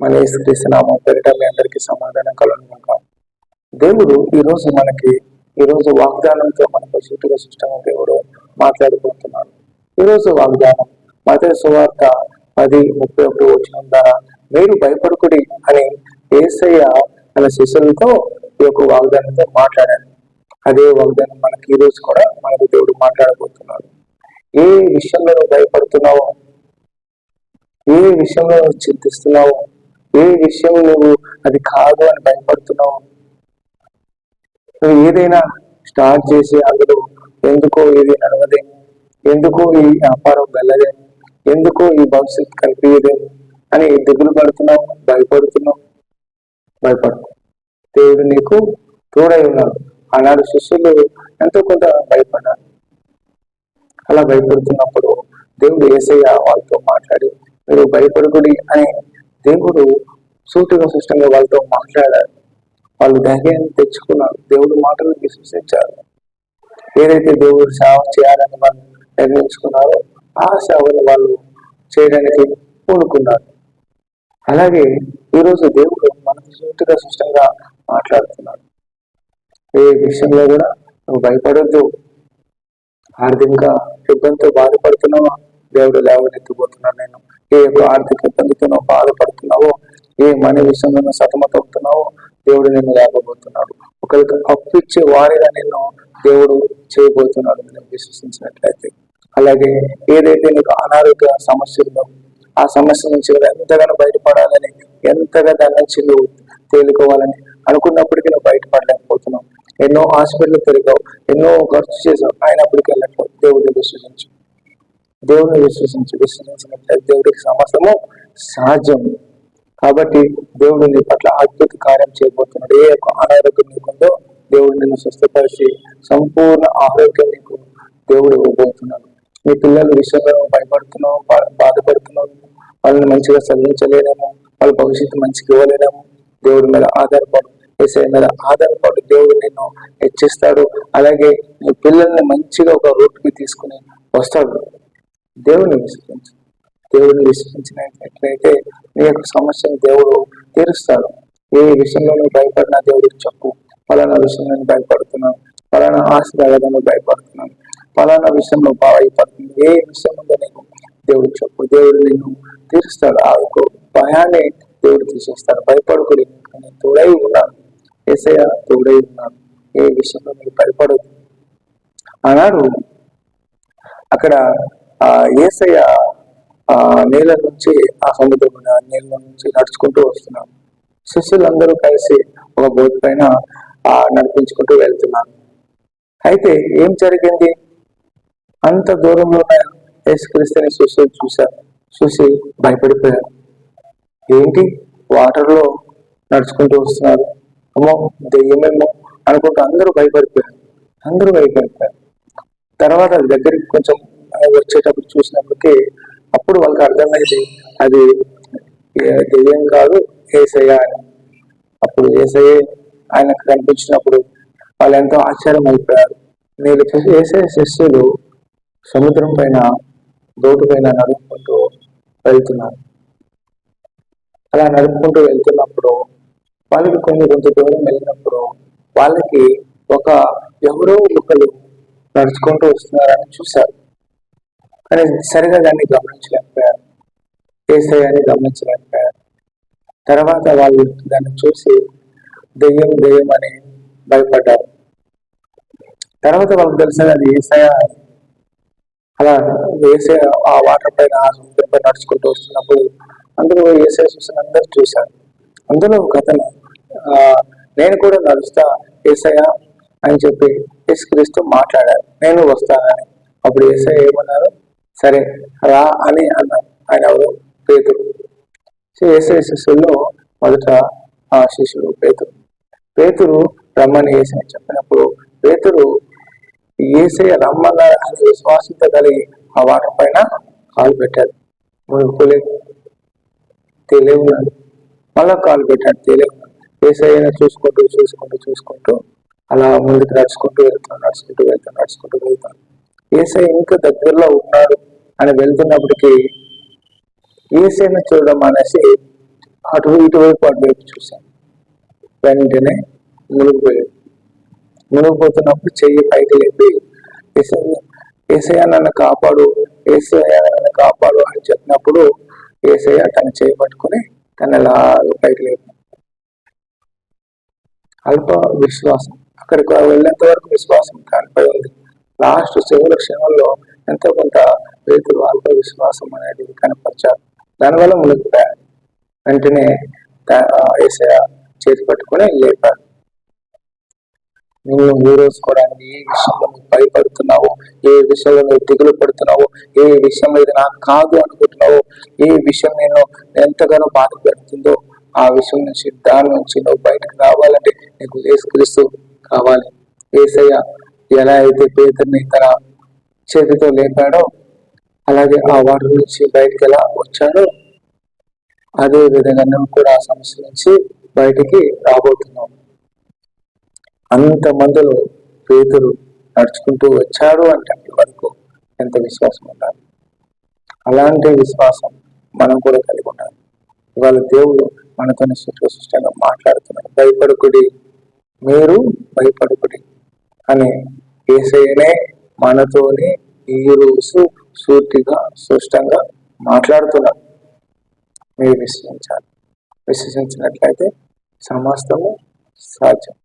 మన యేసుక్రీస్తు నామం పేరిట మీ అందరికీ సమాధానం కలుగునుగా దేవుడు ఈరోజు మనకి ఈరోజు వాగ్దానంతో మనకు సూటిగా సృష్టంగా దేవుడు మాట్లాడుకుంటున్నాడు. ఈరోజు వాగ్దానం మత సువార్త పది ముప్పై ఒకటి వచ్చిన ద్వారా మీరు భయపడుకుడి అని ఏసయ్య తన శిష్యులతో ఈ యొక్క వాగ్దానంతో మాట్లాడాను అదే వాగ్దానం మనకి ఈరోజు కూడా మనకు దేవుడు మాట్లాడబోతున్నాడు. ఏ విషయంలో నువ్వు భయపడుతున్నావో ఏ విషయంలో నువ్వు చింతిస్తున్నావు ఏ విషయం నువ్వు అది కాదు అని భయపడుతున్నావు? నువ్వు ఏదైనా స్టార్ట్ చేసి అందులో ఎందుకో ఇది నడవదే? ఎందుకో ఈ వ్యాపారం వెళ్ళదే? ఎందుకో ఈ భవిష్యత్ కనిపించదే అని దిగులు పడుతున్నావు భయపడుతున్నావు? భయపడు దేవుడు నీకు తోడై ఉన్నాడు. ఆనాడు శిష్యులు ఎంతో కొంత భయపడ్డారు. అలా భయపడుతున్నప్పుడు దేవుడు ఏసయ్య వాళ్ళతో మాట్లాడి మీరు భయపడకుడి అని దేవుడు సూటిగా స్పష్టంగా వాళ్ళతో మాట్లాడారు. వాళ్ళు ధైర్యాన్ని తెచ్చుకున్నారు. దేవుడు మాటలు విశ్వసించారు ఏదైతే దేవుడు సేవ చేయాలని వాళ్ళు నిర్ణయించుకున్నారో ఆ సేవను వాళ్ళు చేయడానికి పూనుకున్నారు. అలాగే ఈరోజు దేవుడు మనకు సూటిగా స్పష్టంగా మాట్లాడుతున్నాడు ఏ విషయంలో కూడా నువ్వు భయపడద్దు. ఆర్థికంగా ఇబ్బందితో బాధపడుతున్నావా? దేవుడు లేవనెత్తిపోతున్నాడు. నేను ఏ యొక్క ఆర్థిక ఇబ్బందితో బాధపడుతున్నావో ఏ మన విషయంలో సతమతవుతున్నావో దేవుడు నిన్ను లేకపోతున్నాడు ఒకరికి అప్పు ఇచ్చే వారిగా నిన్ను దేవుడు చేయబోతున్నాడు నేను విశ్వసించినట్లయితే. అలాగే ఏదైతే నీకు అనారోగ్య సమస్యల్లో ఆ సమస్య నుంచి ఎంతగానో బయటపడాలని ఎంతగా దాని నుంచి నువ్వు తేలుకోవాలని అనుకున్నప్పటికీ నువ్వు బయటపడలేకపోతున్నావు. ఎన్నో హాస్పిటల్ తిరిగావు ఎన్నో ఖర్చు చేసావు అయినప్పటికీ వెళ్ళట్లేదు దేవుడిని విశ్వసించు. దేవుడిని విశ్వసించు. విశ్వసించినట్లయితే దేవుడికి సమస్తము సహజము కాబట్టి దేవుడు నీ పట్ల అద్భుత కార్యం చేయబోతున్నాడు. ఏ యొక్క అనారోగ్యం నీకుందో దేవుడు నిన్ను స్వస్థపరిచి సంపూర్ణ ఆరోగ్యం నీకు దేవుడు ఇవ్వబోతున్నాడు. మీ పిల్లల విషయంలో భయపడుతున్నాం భయపడుతున్నావు బాధపడుతున్నావు. వాళ్ళని మంచిగా చదివించలేనేమో వాళ్ళ భవిష్యత్తు మంచిగా ఇవ్వలేనేమో దేవుడి మీద ఆధారపడు ఏసఐ మీద ఆధారపడు. దేవుడు నిన్ను హెచ్చిస్తాడు. అలాగే నీ పిల్లల్ని మంచిగా ఒక రూట్కి తీసుకుని వస్తాడు. దేవుడిని విశ్వసించు. దేవుడిని విశ్వసించినట్లయితే నీ యొక్క సమస్యను దేవుడు తీరుస్తాడు. ఏ విషయంలో నువ్వు భయపడినా దేవుడికి చెప్పు. ఫలానా విషయంలో నేను భయపడుతున్నాను. ఫలానా ఆశ కలగదని భయపడుతున్నాను ఫలానా విషయంలో భయపడుతుంది ఏ విషయం ఉందో నీకు దేవుడు చెప్పు. దేవుడు నిన్ను తీరుస్తాడు. ఆ యొక్క భయాన్ని దేవుడు తీసేస్తాడు. భయపడుకుని నేను తోడై ఉన్నాను. ఏసయ తోడై ఉన్నాను. ఏ విషయంలో మీరు భయపడదు అన్నాడు అక్కడ ఆ ఏసయ ఆ నీళ్ళ నుంచి ఆ సముద్రం నీళ్ళ నుంచి నడుచుకుంటూ వస్తున్నాను. శిష్యులందరూ కలిసి ఒక బోట్ పైన ఆ నడిపించుకుంటూ వెళ్తున్నాను. అయితే ఏం జరిగింది? అంత దూరంలో యేసుక్రీస్తుని శిష్యులు చూశారు. చూసి భయపడిపోయారు. ఏంటి? వాటర్లో నడుచుకుంటూ వస్తున్నారు. అమ్మో దెయ్యమేమో అనుకుంటూ అందరూ భయపడిపోయారు. అందరూ భయపడిపోయారు. తర్వాత దగ్గరికి కొంచెం వచ్చేటప్పుడు చూసినప్పటికీ అప్పుడు వాళ్ళకి అర్థమైంది. అది దెయ్యం కాదు ఏసయ్య అని. అప్పుడు ఏసయ్య ఆయనకు కనిపించినప్పుడు వాళ్ళు ఎంతో ఆశ్చర్యం అయిపోయారు మీరు చూసి ఏసే శిష్యులు సముద్రం పైన దోటు పైన నడుపుకుంటూ వెళ్తున్నారు. అలా నడుపుకుంటూ వెళ్తున్నప్పుడు వాళ్ళకి కొన్ని కొంత దూరం వెళ్ళినప్పుడు వాళ్ళకి ఒక ఎవరో ఒకరు నడుచుకుంటూ వస్తున్నారని చూశారు. కానీ సరిగా దాన్ని గమనించలేకపోయారు. అని గమనించలేకపోయారు. తర్వాత వాళ్ళు దాన్ని చూసి దెయ్యం దెయ్యం అని భయపడ్డారు. తర్వాత వాళ్ళకి తెలిసిన అది ఏసయ అలా వేసే ఆ వాటర్ పైన ఆ సముద్రం పైన నడుచుకుంటూ వస్తున్నప్పుడు అందులో ఏసే చూసిన అందరు చూశారు. అందులో ఒక అతను నేను కూడా నడుస్తా ఏసయ అని చెప్పి యేసుక్రీస్తు మాట్లాడారు. నేను వస్తానని. అప్పుడు ఏసఐ ఏమన్నారు? సరే రా అని అన్నారు ఆయన ఎవరు? పేతురు. సో శిష్యుల్లో మొదట ఆ శిష్యుడు పేతురు. పేతురు రమ్మని ఏసై చెప్పినప్పుడు పేతురు ఏసే రమ్మన్న అనే విశ్వాసంతో కలిగి ఆ వాటర్ పైన కాలు పెట్టాడు. మునుకోలేదు తెలియదు మళ్ళా కాలు పెట్టాడు తెలియన్నాడు ఏసైనా చూసుకుంటూ చూసుకుంటూ చూసుకుంటూ అలా ముందుకు నడుచుకుంటూ వెళ్తాను నడుచుకుంటూ వెళ్తాను నడుచుకుంటూ వెళ్తాను ఏసై ఇంకా దగ్గరలో ఉన్నాడు అని వెళ్తున్నప్పటికీ ఏసైను చూడడం అనేసి అటు ఇటువైపు అటువైపు చూశాను. వెంటనే మునిగిపోయాడు. మునిగిపోతున్నప్పుడు చెయ్యి పైకి లేపి "ఏసయ్య, ఏసయ్య నన్ను కాపాడు ఏసయ్య నన్ను కాపాడు అని చెప్పినప్పుడు ఏసయ్య తన చేయి పట్టుకుని తన లాగా పైకి లేపు అల్ప విశ్వాసం. అక్కడికి వెళ్ళేంత వరకు విశ్వాసం కానిపై ఉంది లాస్ట్ చివరి క్షణంలో ఎంతో కొంత రైతులు అల్ప విశ్వాసం అనేది కనపరిచారు. దానివల్ల మునిగిపోయారు వెంటనే ఏసయ చేతి పట్టుకుని లేపారు. నువ్వు ఈ రోజు కూడా ఏ విషయంలో నువ్వు భయపడుతున్నావు ఏ విషయంలో నువ్వు దిగులు పడుతున్నావు ఏ విషయం ఇది నాకు కాదు అనుకుంటున్నావు ఏ విషయం నేను ఎంతగానో బాధ పెడుతుందో ఆ విషయం నుంచి దాని నుంచి నువ్వు బయటకు రావాలంటే నీకు ఏసుక్రీస్తు కావాలి. ఏసయ్య ఎలా అయితే పేదరిని తన చేతితో లేపాడో అలాగే ఆ వాటర్ నుంచి బయటికి ఎలా వచ్చాడో అదే విధంగా నువ్వు కూడా ఆ సమస్య నుంచి బయటికి రాబోతున్నావు అంత మందిలో పేదలు నడుచుకుంటూ వచ్చాడు అంటే వరకు ఎంత విశ్వాసం ఉండాలి? అలాంటి విశ్వాసం మనం కూడా కలిగి ఉండాలి. ఇవాళ దేవుడు మనతో సుష్టంగా మాట్లాడుతున్నాడు. భయపడుకుడి. మీరు భయపడుకుడి. అని ఏసైనే మనతోనే ఈ రోజు సూటిగా స్పష్టంగా మాట్లాడుతున్నాడు మీరు విశ్వసించాలి. విశ్వసించినట్లయితే సమస్తము సాధ్యం.